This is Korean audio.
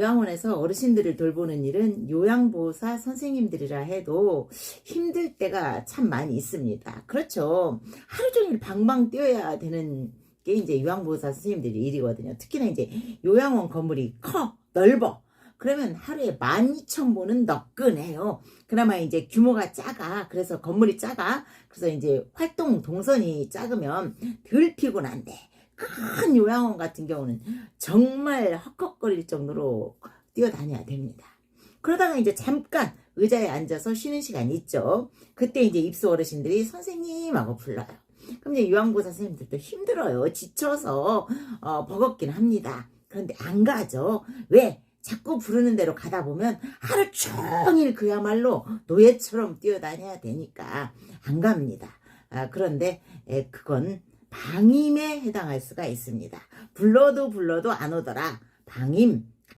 요양원에서 어르신들을 돌보는 일은 요양보호사 선생님들이라 해도 힘들 때가 참 많이 있습니다. 그렇죠. 하루 종일 방방 뛰어야 되는 게 이제 요양보호사 선생님들의 일이거든요. 특히나 이제 요양원 건물이 커, 넓어. 그러면 하루에 12,000보는 너끈해요. 그나마 이제 규모가 작아. 그래서 건물이 작아. 그래서 이제 활동 동선이 작으면 덜 피곤한데. 큰 요양원 같은 경우는 정말 헉헉거릴 정도로 뛰어다녀야 됩니다. 그러다가 이제 잠깐 의자에 앉아서 쉬는 시간이 있죠. 그때 이제 입소 어르신들이 선생님 하고 불러요. 그럼 이제 요양보호사 선생님들도 힘들어요. 지쳐서 어, 버겁긴 합니다. 그런데 안 가죠. 왜? 자꾸 부르는 대로 가다 보면 하루 종일 그야말로 노예처럼 뛰어다녀야 되니까 안 갑니다. 아, 그런데 에, 그건 방임에 해당할 수가 있습니다. 불러도 불러도 안 오더라. 방임